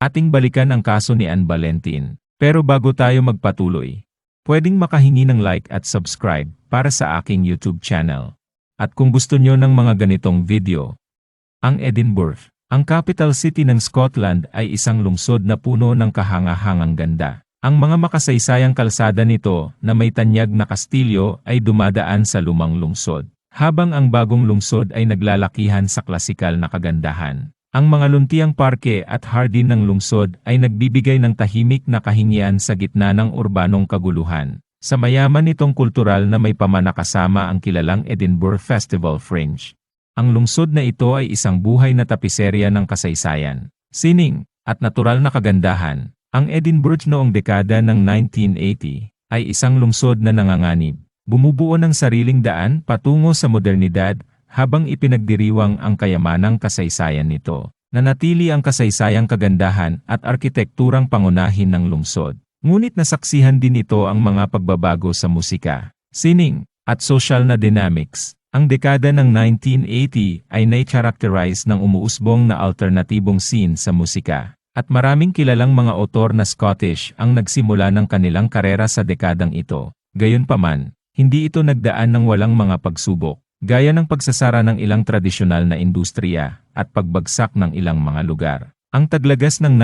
Ating balikan ang kaso ni Ann Valentin. Pero bago tayo magpatuloy, pwedeng makahingi ng like at subscribe para sa aking YouTube channel. At kung gusto nyo ng mga ganitong video, ang Edinburgh, ang capital city ng Scotland ay isang lungsod na puno ng kahanga-hangang ganda. Ang mga makasaysayang kalsada nito na may tanyag na kastilyo ay dumadaan sa lumang lungsod, habang ang bagong lungsod ay naglalakihan sa klasikal na kagandahan. Ang mga luntiang parke at hardin ng lungsod ay nagbibigay ng tahimik na kahingian sa gitna ng urbanong kaguluhan. Sa mayaman nitong kultural na may pamanakasama ang kilalang Edinburgh Festival Fringe. Ang lungsod na ito ay isang buhay na tapiserya ng kasaysayan, sining, at natural na kagandahan. Ang Edinburgh noong dekada ng 1980 ay isang lungsod na nanganganib. Bumubuo ng sariling daan patungo sa modernidad habang ipinagdiriwang ang kayamanang kasaysayan nito. Nanatili ang kasaysayang kagandahan at arkitekturang pangunahin ng lungsod. Ngunit nasaksihan din ito ang mga pagbabago sa musika, sining, at social na dynamics. Ang dekada ng 1980 ay na-characterize ng umuusbong na alternatibong scene sa musika. At maraming kilalang mga otor na Scottish ang nagsimula ng kanilang karera sa dekadang ito. Gayunpaman, hindi ito nagdaan ng walang mga pagsubok gaya ng pagsasara ng ilang tradisyonal na industriya at pagbagsak ng ilang mga lugar. Ang taglagas ng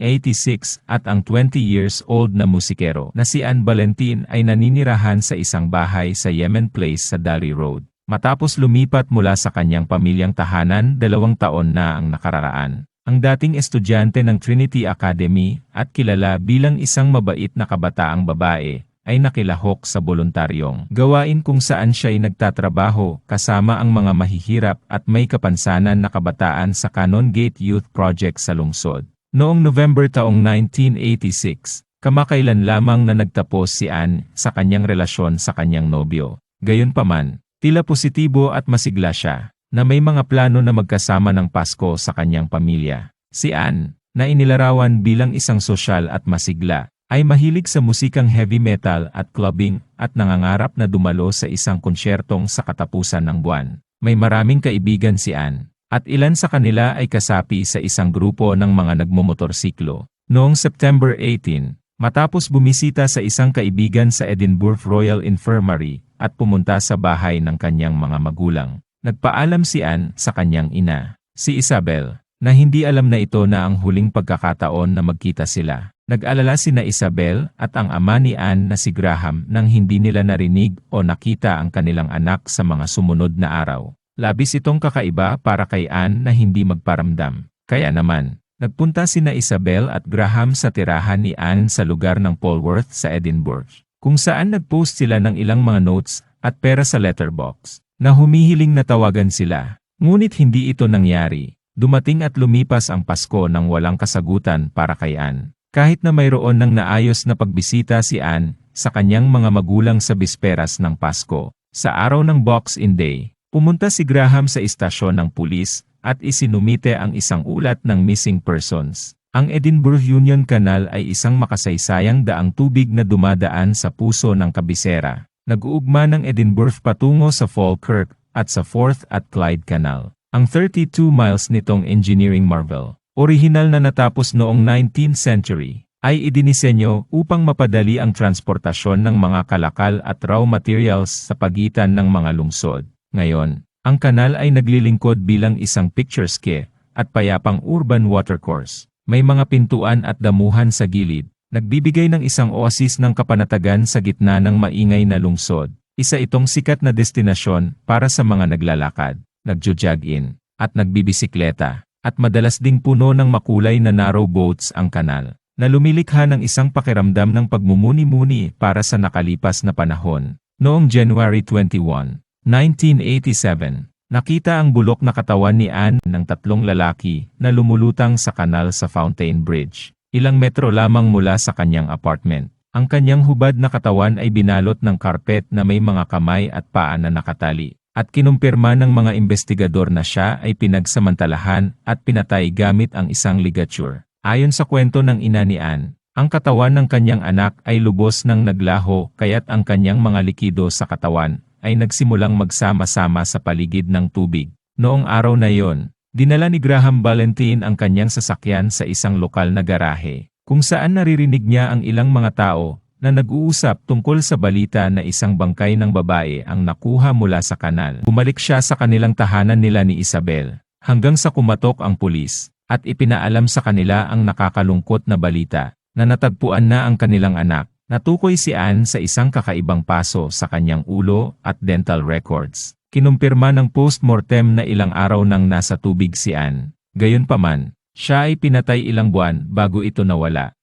1986 at ang 20 years old na musikero na si Ann Valentin ay naninirahan sa isang bahay sa Yemen Place sa Dali Road. Matapos lumipat mula sa kanyang pamilyang tahanan dalawang taon na ang nakararaan. Ang dating estudyante ng Trinity Academy at kilala bilang isang mabait na kabataang babae ay nakilahok sa voluntaryong gawain kung saan siya ay nagtatrabaho kasama ang mga mahihirap at may kapansanan na kabataan sa Canon Gate Youth Project sa lungsod. Noong November taong 1986, kamakailan lamang na nagtapos si Anne sa kanyang relasyon sa kanyang nobyo. Gayunpaman, tila positibo at masigla siya, na may mga plano na magkasama ng Pasko sa kanyang pamilya. Si Anne, na inilarawan bilang isang sosyal at masigla, ay mahilig sa musikang heavy metal at clubbing at nangangarap na dumalo sa isang konsyertong sa katapusan ng buwan. May maraming kaibigan si Ann, at ilan sa kanila ay kasapi sa isang grupo ng mga nagmumotorsiklo. Noong September 18, matapos bumisita sa isang kaibigan sa Edinburgh Royal Infirmary at pumunta sa bahay ng kanyang mga magulang, nagpaalam si Ann sa kanyang ina, si Isabel, na hindi alam na ito na ang huling pagkakataon na magkita sila. Nag-alala sina Isabel at ang ama ni Anne na si Graham nang hindi nila narinig o nakita ang kanilang anak sa mga sumunod na araw. Labis itong kakaiba para kay Anne na hindi magparamdam. Kaya naman, nagpunta sina Isabel at Graham sa tirahan ni Anne sa lugar ng Polworth sa Edinburgh, kung saan nagpost sila ng ilang mga notes at pera sa letterbox, na humihiling na tawagan sila. Ngunit hindi ito nangyari. Dumating at lumipas ang Pasko nang walang kasagutan para kay Anne. Kahit na mayroon ng naayos na pagbisita si Anne sa kanyang mga magulang sa bisperas ng Pasko, sa araw ng Box-in Day, pumunta si Graham sa istasyon ng pulis at isinumite ang isang ulat ng missing persons. Ang Edinburgh Union Canal ay isang makasaysayang daang tubig na dumadaan sa puso ng kabisera. Nag-uugma ng Edinburgh patungo sa Falkirk at sa 4th at Clyde Canal. Ang 32 miles nitong engineering marvel orihinal na natapos noong 19th century, ay idinisenyo upang mapadali ang transportasyon ng mga kalakal at raw materials sa pagitan ng mga lungsod. Ngayon, ang kanal ay naglilingkod bilang isang picturesque at payapang urban watercourse. May mga pintuan at damuhan sa gilid, nagbibigay ng isang oasis ng kapanatagan sa gitna ng maingay na lungsod. Isa itong sikat na destinasyon para sa mga naglalakad, nagjo-jog-in, at nagbibisikleta at madalas ding puno ng makulay na narrow boats ang kanal, na lumilikha ng isang pakiramdam ng pagmumuni-muni para sa nakalipas na panahon. Noong January 21, 1987, nakita ang bulok na katawan ni Anne ng tatlong lalaki na lumulutang sa kanal sa Fountain Bridge, ilang metro lamang mula sa kanyang apartment. Ang kanyang hubad na katawan ay binalot ng karpet na may mga kamay at paa na nakatali at kinumpirma ng mga investigador na siya ay pinagsamantalahan at pinatay gamit ang isang ligature. Ayon sa kwento ng ina ni Anne, ang katawan ng kanyang anak ay lubos ng naglaho kaya't ang kanyang mga likido sa katawan ay nagsimulang magsama-sama sa paligid ng tubig. Noong araw na yon, Dinala ni Graham Valentine ang kanyang sasakyan sa isang lokal na garahe, kung saan naririnig niya ang ilang mga tao na nag-uusap tungkol sa balita na isang bangkay ng babae ang nakuha mula sa kanal. Bumalik siya sa kanilang tahanan nila ni Isabel, hanggang sa kumatok ang pulis, at ipinaalam sa kanila ang nakakalungkot na balita, na natagpuan na ang kanilang anak. Natukoy si Anne sa isang kakaibang paso sa kanyang ulo at dental records. Kinumpirma ng post-mortem na ilang araw nang nasa tubig si Anne. Gayunpaman, siya ay pinatay ilang buwan bago ito nawala.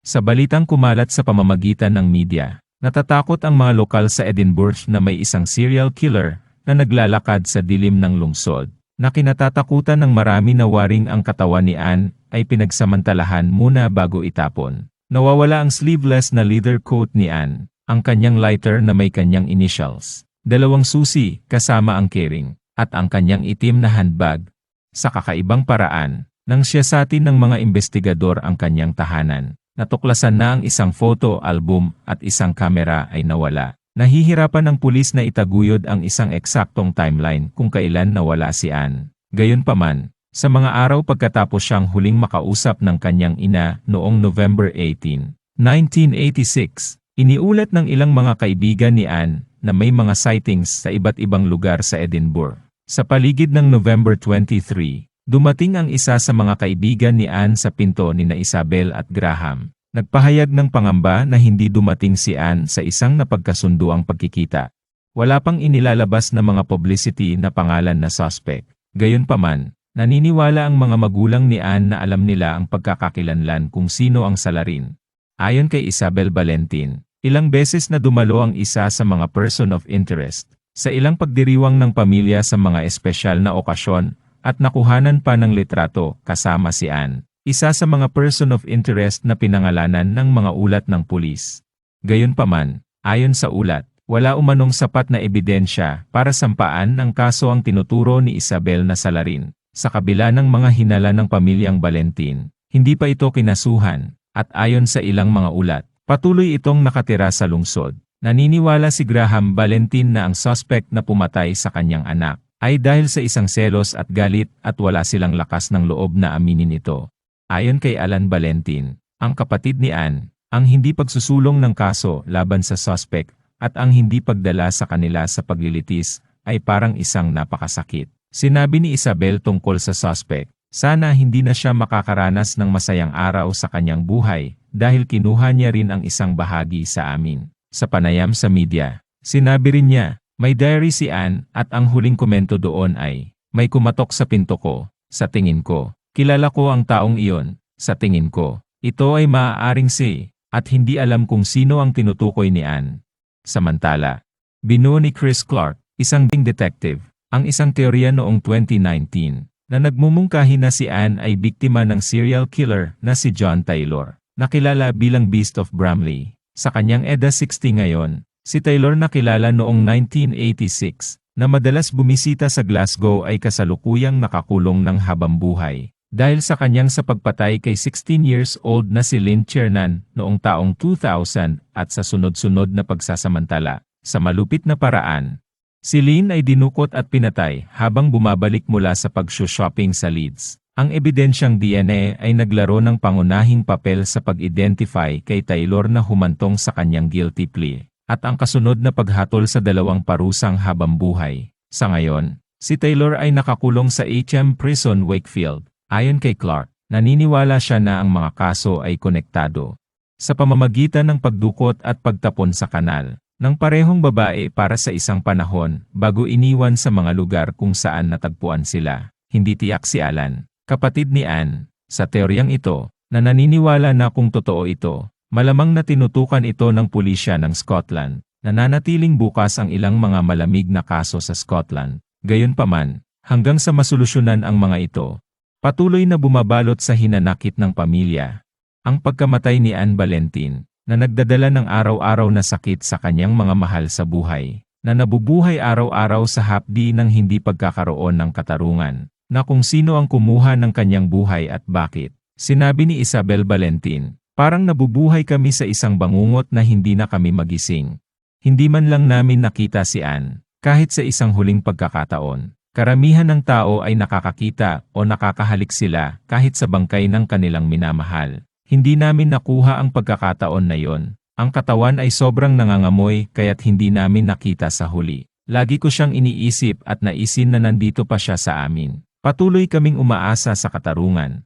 Sa balitang kumalat sa pamamagitan ng media, natatakot ang mga lokal sa Edinburgh na may isang serial killer na naglalakad sa dilim ng lungsod, na kinatatakutan ng marami na waring ang katawan ni Anne ay pinagsamantalahan muna bago itapon. Nawawala ang sleeveless na leather coat ni Anne, ang kanyang lighter na may kanyang initials, dalawang susi kasama ang kering, at ang kanyang itim na handbag. Sa kakaibang paraan, nang siyasatin ng mga investigador ang kanyang tahanan, natuklasan na ang isang photo album at isang kamera ay nawala. Nahihirapan ng pulis na itaguyod ang isang eksaktong timeline kung kailan nawala si Anne. Gayunpaman, sa mga araw pagkatapos siyang huling makausap ng kanyang ina noong November 18, 1986, iniulat ng ilang mga kaibigan ni Anne na may mga sightings sa iba't ibang lugar sa Edinburgh. Sa paligid ng November 23, dumating ang isa sa mga kaibigan ni Anne sa pinto ni na Isabel at Graham. Nagpahayag ng pangamba na hindi dumating si Anne sa isang napagkasunduang pagkikita. Wala pang inilalabas na mga publicity na pangalan na suspect. Gayunpaman, Naniniwala ang mga magulang ni Anne na alam nila ang pagkakakilanlan kung sino ang salarin. Ayon kay Isabel Valentin, ilang beses na dumalo ang isa sa mga person of interest sa ilang pagdiriwang ng pamilya sa mga espesyal na okasyon at nakuhanan pa ng litrato kasama si Anne, isa sa mga person of interest na pinangalanan ng mga ulat ng pulis. Gayunpaman, ayon sa ulat, wala umanong sapat na ebidensya para sampaan ng kaso ang tinuturo ni Isabel na salarin. Sa kabila ng mga hinala ng pamilyang Valentin, hindi pa ito kinasuhan, at ayon sa ilang mga ulat, patuloy itong nakatira sa lungsod. Naniniwala si Graham Valentin na ang suspect na pumatay sa kanyang anak ay dahil sa isang selos at galit at wala silang lakas ng loob na aminin ito. Ayon kay Alan Valentin, ang kapatid ni Anne, ang hindi pagsusulong ng kaso laban sa suspect at ang hindi pagdala sa kanila sa paglilitis ay parang isang napakasakit. Sinabi ni Isabel tungkol sa suspect, sana hindi na siya makakaranas ng masayang araw sa kanyang buhay dahil kinuha niya rin ang isang bahagi sa amin. Sa panayam sa media, sinabi rin niya, may diary si Anne at ang huling komento doon ay, may kumatok sa pinto ko, sa tingin ko, kilala ko ang taong iyon, sa tingin ko, ito ay maaaring si, at hindi alam kung sino ang tinutukoy ni Anne. Samantala, binuo ni Chris Clark, isang ding detective, ang isang teorya noong 2019 na nagmumungkahi na si Anne ay biktima ng serial killer na si John Taylor, nakilala bilang Beast of Bramley. Sa kanyang edad 60 ngayon, si Taylor nakilala noong 1986 na madalas bumisita sa Glasgow ay kasalukuyang nakakulong ng habang buhay. Dahil sa kanyang sa pagpatay kay 16 years old na si Lynn Chernan noong taong 2000 at sa sunod-sunod na pagsasamantala, sa malupit na paraan, Si Lynn ay dinukot at pinatay habang bumabalik mula sa pag-shopping sa Leeds. Ang ebidensyang DNA ay naglaro ng pangunahing papel sa pag-identify kay Taylor na humantong sa kanyang guilty plea, at ang kasunod na paghatol sa dalawang parusang habang buhay. Sa ngayon, si Taylor ay nakakulong sa HM Prison Wakefield. Ayon kay Clark, naniniwala siya na ang mga kaso ay konektado. Sa pamamagitan ng pagdukot at pagtapon sa kanal, ng parehong babae para sa isang panahon bago iniwan sa mga lugar kung saan natagpuan sila. Hindi tiyak si Alan, kapatid ni Anne, sa teoryang ito, na naniniwala na kung totoo ito, malamang na tinutukan ito ng pulisya ng Scotland, nananatiling bukas ang ilang mga malamig na kaso sa Scotland. Gayunpaman, hanggang sa masolusyonan ang mga ito, patuloy na bumabalot sa hinanakit ng pamilya. Ang pagkamatay ni Anne Valentin, na nagdadala ng araw-araw na sakit sa kanyang mga mahal sa buhay, na nabubuhay araw-araw sa hapdi ng hindi pagkakaroon ng katarungan, na kung sino ang kumuha ng kanyang buhay at bakit. Sinabi ni Isabel Valentin, parang nabubuhay kami sa isang bangungot na hindi na kami magising. Hindi man lang namin nakita si Anne, kahit sa isang huling pagkakataon. Karamihan ng tao ay nakakakita o nakakahalik sila kahit sa bangkay ng kanilang minamahal. Hindi namin nakuha ang pagkakataon na yon. Ang katawan ay sobrang nangangamoy kaya't hindi namin nakita sa huli. Lagi ko siyang iniisip at naisin na nandito pa siya sa amin. Patuloy kaming umaasa sa katarungan.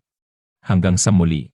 Hanggang sa muli.